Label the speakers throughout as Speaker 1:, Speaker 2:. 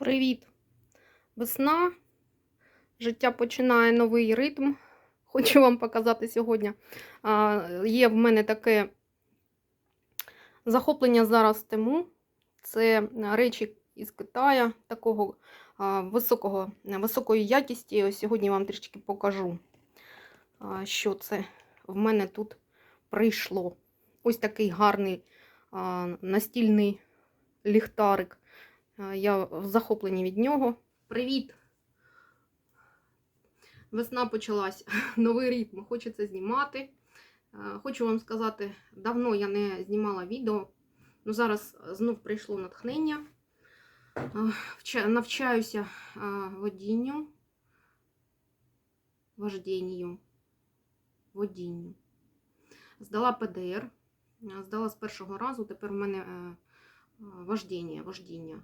Speaker 1: Привіт! Весна. Життя починає новий ритм. Хочу вам показати сьогодні. А, Є в мене таке захоплення зараз тему. Це речі із Китаю, такого а, високого, високої якісті. Ось сьогодні вам трішки покажу, а, що це в мене тут прийшло. Ось такий гарний а, настільний ліхтарик. А, Я в захопленні від нього. Привіт! Весна почалась, новий ритм, хочеться знімати. Е, Хочу вам сказати, давно я не знімала відео, ну зараз знов прийшло натхнення. Е, Навчаюся е, водінню, вождінню, водінню. Здала ПДР, е, здала з першого разу, тепер в мене е, е, вождіння.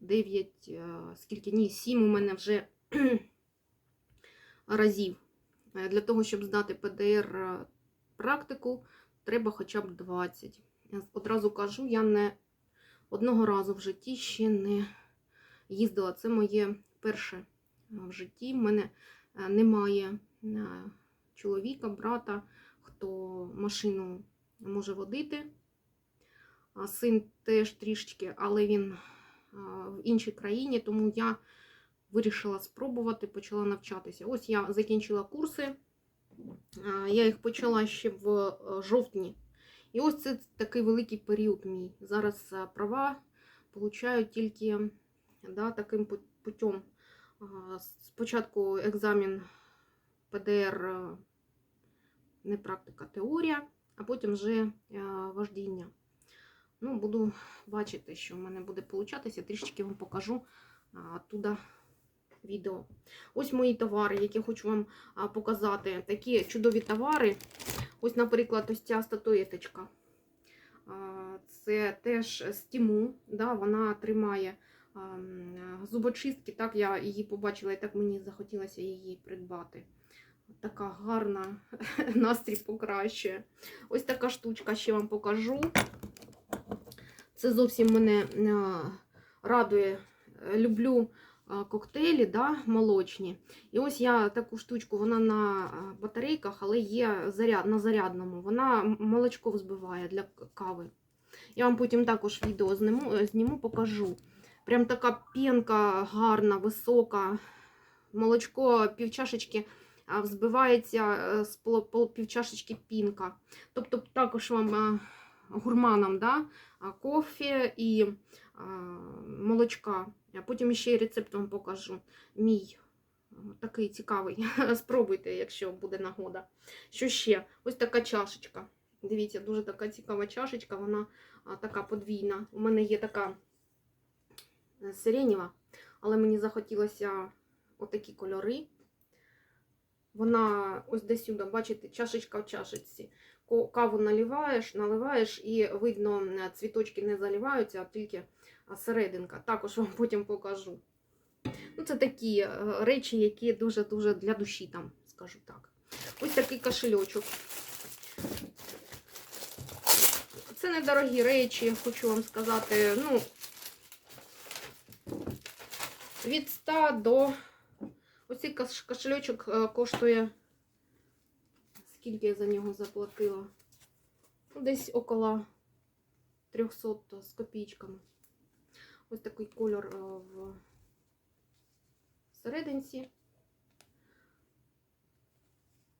Speaker 1: 9, скільки ні, 7 у мене вже разів. Е, Для того, щоб здати ПДР е, практику, треба хоча б 20. Я Одразу кажу, я не одного разу в житті ще не їздила. Це моє перше е, в житті. В мене е, немає е, чоловіка, брата, хто машину може водити. Син теж трішечки, але він в іншій країні, тому я вирішила спробувати, почала навчатися. Ось я закінчила курси, я їх почала ще в е, жовтні. І ось це такий великий період мій. Зараз права получаю тільки да, таким путем. Спочатку екзамен ПДР, е, не практика, теорія, а потім вже е, вождіння. Ну, буду бачити, що в мене буде получатися. Трішечки вам покажу оттуда відео. Ось мої товари, які хочу вам показати. Такі чудові товари. Ось, наприклад, ось ця статуеточка. Це теж з Тіму, да, вона тримає зубочистки. Так, я її побачила і так мені захотілося її придбати. Така гарна, настрій покращує. Ось така штучка ще вам покажу. Це зовсім мене е, радує. Люблю е, коктейлі да, молочні. І ось я таку штучку, вона на е, батарейках, але є заряд, на зарядному. Вона молочко взбиває для кави. Я вам потім також відео зніму, зніму покажу. Прям така пінка гарна, висока. Молочко півчашечки взбивається з півчашечки пінка. Тобто також вам гурманам да, а, кофе і молочка. А потім ще й рецепт вам покажу. Мій такий цікавий. Спробуйте, якщо буде нагода. Що ще? Ось така чашечка. Дивіться, дуже така цікава чашечка, вона така подвійна. У мене є така е, сиренєва, але мені захотілося отакі кольори. Вона ось десь сюди, бачите, чашечка в чашечці. Каву наливаєш, наливаєш і видно, цвіточки не заливаються, а тільки серединка. Також вам потім покажу. Ну, це такі е, речі, які дуже-дуже для душі там, скажу так. Ось такий кошельочок. Це недорогі речі, хочу вам сказати. Ну, від 100 до. Ось цей каш- кошельочок е, коштує. Скільки я за нього заплатила? Ну, Десь около 300 з копійками. Ось такий кольор е, в серединці.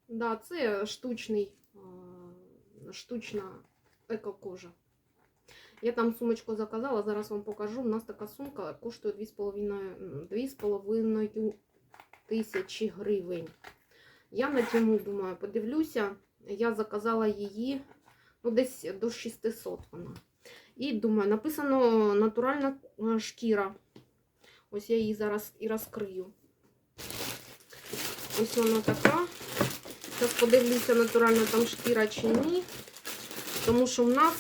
Speaker 1: Да, це штучний, е, штучна еко-кожа. Я там сумочку заказала, зараз вам покажу. У нас така сумка коштує 2,5 2,5 тисячі гривень. Я на тему думаю, подивлюся. Я заказала її ну, десь до 600 вона. І думаю, написано натуральна шкіра. Ось я її зараз і розкрию. Ось вона така. Зараз подивлюся, натуральна там шкіра чи ні. Тому що в нас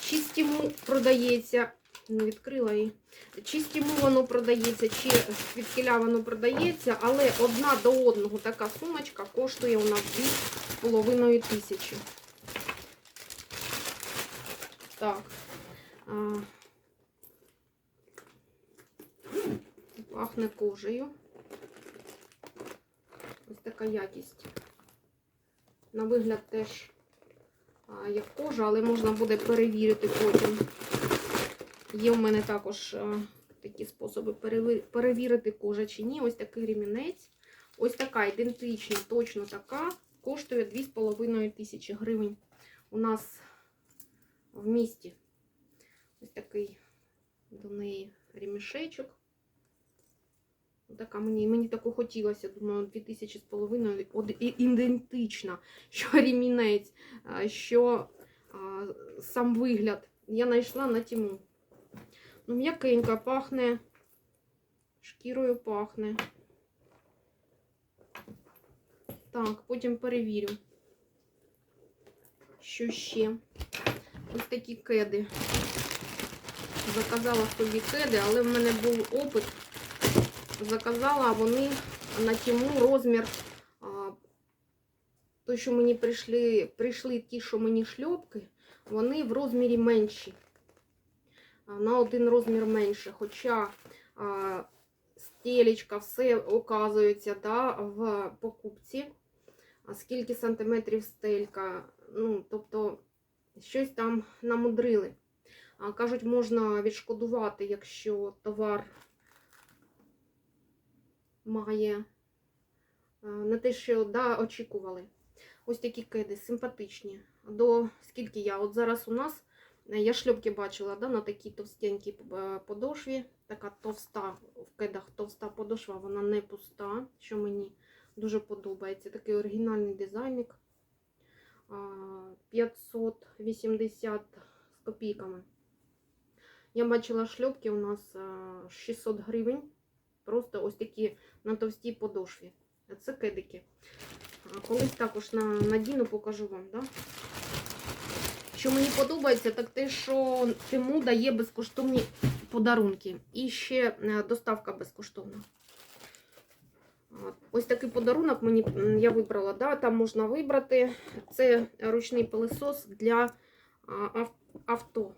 Speaker 1: чистіму продається. Відкрила її. Чистіму воно продається, чи звідкиля воно продається, але одна до одного така сумочка коштує у нас 2,5 тисячі. Так. Пахне кожею. Ось така якість. На вигляд теж як кожа, але можна буде перевірити потім. Є в мене також такі способи перевірити кожа чи ні. Ось такий ремінець. Ось така ідентична, точно така. Коштує 2,5 тисячі гривень. У нас в місті ось такий до неї ремішечок. Така мені, мені таку хотілося, думаю, 2000 з половиною, ідентична, що ремінець, а, що а, сам вигляд. Я знайшла на тіму. М'якенька пахне, шкірою пахне. Так, потім перевірю. Що ще? Ось такі кеди. Заказала собі кеди, але в мене був опит. Заказала, вони на тіму розмір. Той, що мені прийшли, прийшли ті, що мені шльопки, вони в розмірі менші. На один розмір менше. Хоча стелечка, все оказується да, в покупці. Скільки сантиметрів стелька. Ну, тобто, щось там намудрили. Кажуть, можна відшкодувати, якщо товар має не те, що да, очікували. Ось такі кеди симпатичні. До скільки я? От зараз у нас я шльопки бачила да, на такій товстенькій е, подошві. Така товста в кедах товста подошва, вона не пуста, що мені дуже подобається. Такий оригінальний дизайник. 580 з копійками. Я бачила шльопки у нас 600 гривень. Просто ось такі на товстій подошві. Це кедики. Колись також на, надіну покажу вам. Да? Що мені подобається, так те, що Тиму дає безкоштовні подарунки. І ще е, доставка безкоштовна. Ось такий подарунок мені я вибрала. Да? Там можна вибрати. Це ручний пилисос для авто.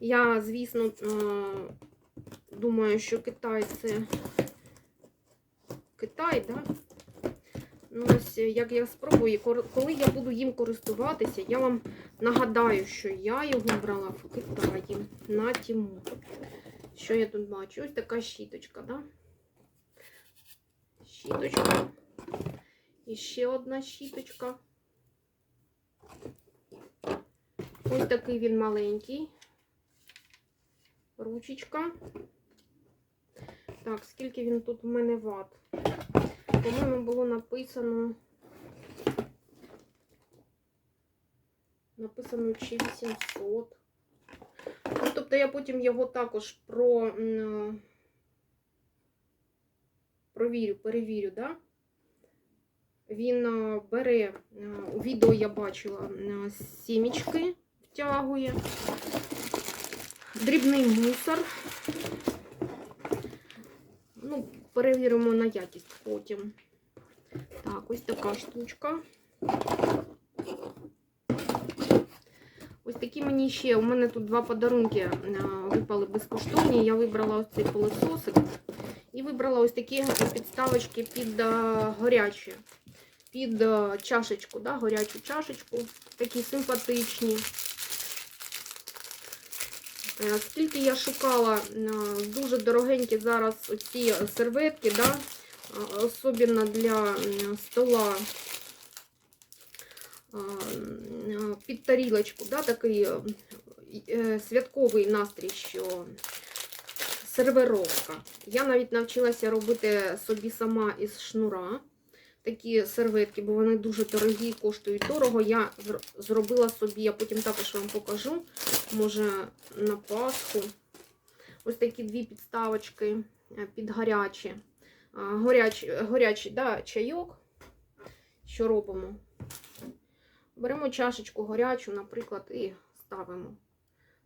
Speaker 1: Я, звісно, е, думаю, що Китай це Китай, да? Ну, ось як я спробую, коли я буду їм користуватися, я вам нагадаю, що я його брала в Китаї на Тіму. Що я тут бачу? Ось така щіточка, да? Щіточка. І ще одна щіточка. Ось такий він маленький. Ручечка. Так, скільки він тут у мене ват? По-моєму, було написано. Написано чи 800. Ну, тобто я потім його також про, провірю, перевірю, да? Він бере, у відео я бачила, сімічки втягує, дрібний мусор. Перевіримо на якість потім. Так, ось така штучка. Ось такі мені ще. У мене тут два подарунки випали безкоштовні. Я вибрала ось цей пилососик. І вибрала ось такі підставочки під а, горячі. Під чашечку, да, горячу чашечку. Такі симпатичні. Е, Скільки я шукала е, дуже дорогенькі зараз оці серветки, да? особливо для стола під тарілочку, да? такий е, е, святковий настрій, що сервировка. Я навіть навчилася робити собі сама із шнура такі серветки, бо вони дуже дорогі, коштують дорого. Я зробила собі, я потім також вам покажу, може на Пасху. Ось такі дві підставочки е, під гарячі. Горячий, горячий да, чайок. Що робимо? Беремо чашечку горячу, наприклад, і ставимо.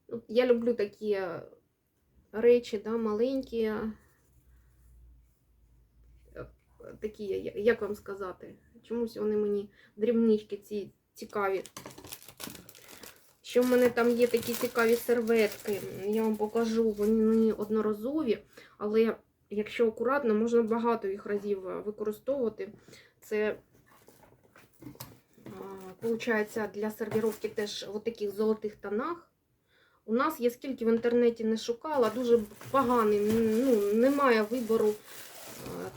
Speaker 1: Ну, Я люблю такі речі, да, маленькі, е, такі, як вам сказати, чомусь вони мені дрібнички ці цікаві. Ще в мене там є такі цікаві серветки. Я вам покажу, вони одноразові, але якщо акуратно, можна багато їх разів е, використовувати. Це, виходить, для сервіровки теж в таких золотих тонах. У нас я скільки в інтернеті не шукала, дуже поганий, ну, немає вибору е,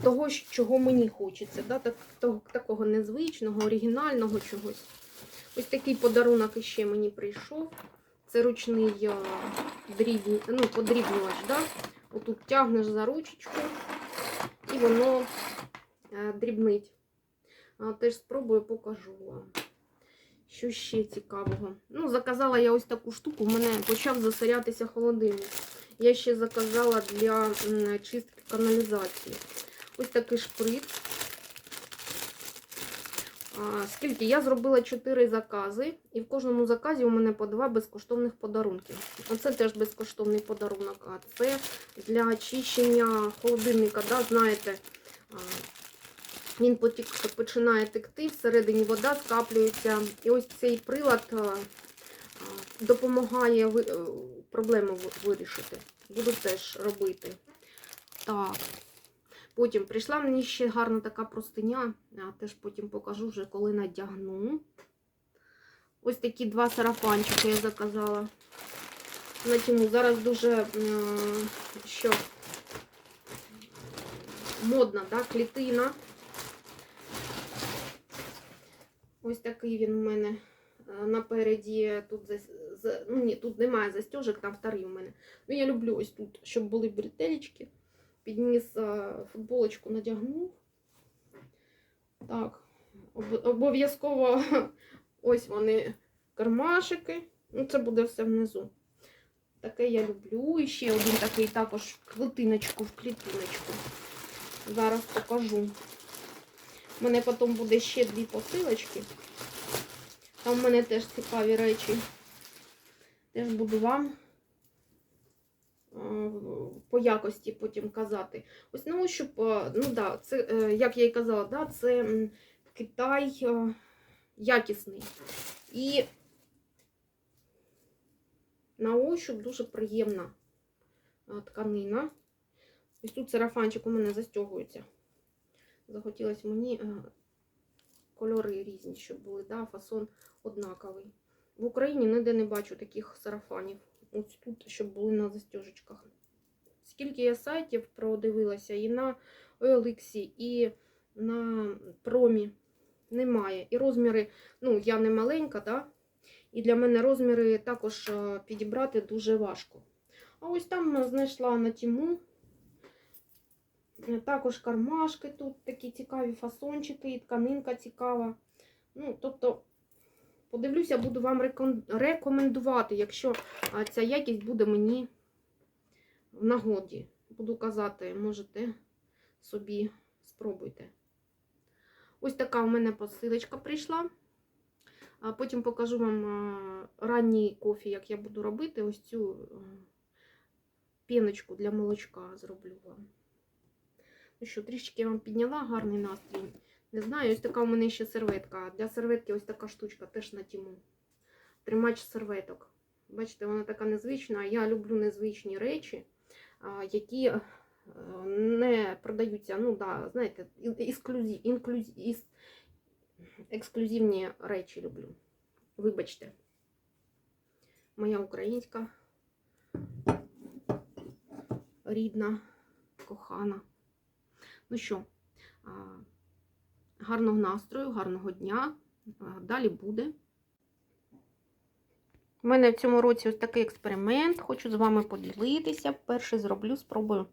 Speaker 1: того, чого мені хочеться. Да? Так, того, такого незвичного, оригінального чогось. Ось такий подарунок іще мені прийшов. Це ручний е, дрібні, ну, подрібнювач. Да? Отут тягнеш за ручечку і воно е, дрібнить. Теж спробую покажу вам. Що ще цікавого? Ну, заказала я ось таку штуку, в мене почав засорятися холодильник. Я ще заказала для чистки каналізації. Ось такий шприц. Скільки? Я зробила 4 закази, і в кожному заказі у мене по два безкоштовних подарунки. Оце теж безкоштовний подарунок. А це для очищення холодильника. Да, знаєте, він починає текти, всередині вода скаплюється. І ось цей прилад допомагає ви- е, проблему вирішити. Буду теж робити. Так. Потім прийшла мені ще гарна така простиня, а теж потім покажу вже, коли надягну. Ось такі два сарафанчики я заказала. На тіму. Зараз дуже що модна, да, клітина. Ось такий він у мене напереді. Тут, ну, ні, тут немає застежок, там вторий у мене. Ну, я люблю ось тут, щоб були бретелечки. Підніс е, футболочку, надягнув. Так, об- обов'язково ось вони кармашики. Ну, це буде все внизу. Таке я люблю. І ще один такий також в клітиночку, в клітиночку. Зараз покажу. У мене потім буде ще дві посилочки. Там в мене теж цікаві речі. Теж буду вам е, по якості потім казати. Ось на ощуп, е, ну да, це, е, як я і казала, да, це Китай якісний. І на ощуп дуже приємна тканина. Ось тут сарафанчик у мене застягується. Захотілося мені кольори різні, щоб були, да, фасон однаковий. В Україні ніде не бачу таких сарафанів. Ось тут, щоб були на застежечках. Скільки я сайтів продивилася, і на OLX, і на промі немає. І розміри, ну, я не маленька, да? і для мене розміри також е, підібрати дуже важко. А ось там е, знайшла на тіму. Е, Також кармашки тут такі цікаві фасончики, і тканинка цікава. Ну, тобто, подивлюся, буду вам рекомендувати, якщо ця якість буде мені в нагоді. Буду казати, можете собі спробуйте. Ось така у мене посилочка прийшла. А потім покажу вам ранній кофі, як я буду робити. Ось цю а, піночку для молочка зроблю вам. Ну що, трішки я вам підняла гарний настрій. Не знаю, ось така у мене ще серветка. Для серветки ось така штучка теж на тіму. Тримач серветок. Бачите, вона така незвична. Я люблю незвичні речі, які е, не продаються. Ну, да, знаєте, ексклюзивні речі люблю. Вибачте. Моя українська рідна, кохана. Ну що, гарного настрою, гарного дня. Далі буде. У мене в цьому році ось такий експеримент. Хочу з вами поділитися. Перший зроблю, спробую.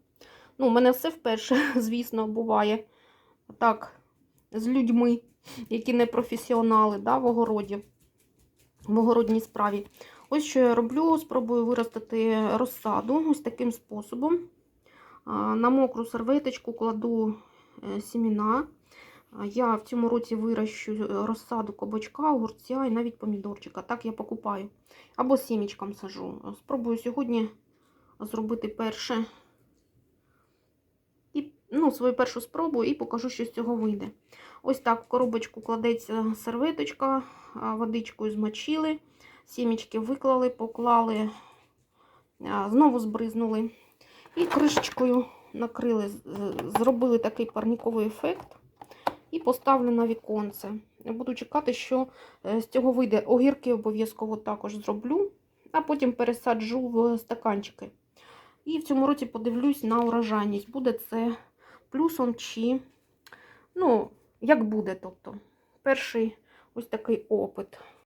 Speaker 1: Ну, у мене все вперше, звісно, буває. Так, з людьми, які не професіонали да, в огороді, в огородній справі. Ось що я роблю, спробую виростити розсаду ось таким способом. На мокру серветочку кладу е, сіміна. Я в цьому році вирощу е, розсаду кабачка, огурця і навіть помідорчика. Так я покупаю. Або сімічком сажу. Спробую сьогодні зробити перше. І, ну, свою першу спробу і покажу, що з цього вийде. Ось так в коробочку кладеться серветочка, водичкою змочили, сімічки виклали, поклали, знову збризнули. І кришечкою накрили, зробили такий парніковий ефект і поставлю на віконце. Буду чекати, що е, з цього вийде. Огірки обов'язково також зроблю, а потім пересаджу в стаканчики. І в цьому році подивлюсь на урожайність. Буде це плюсом чи, ну, як буде, тобто, перший ось такий опит.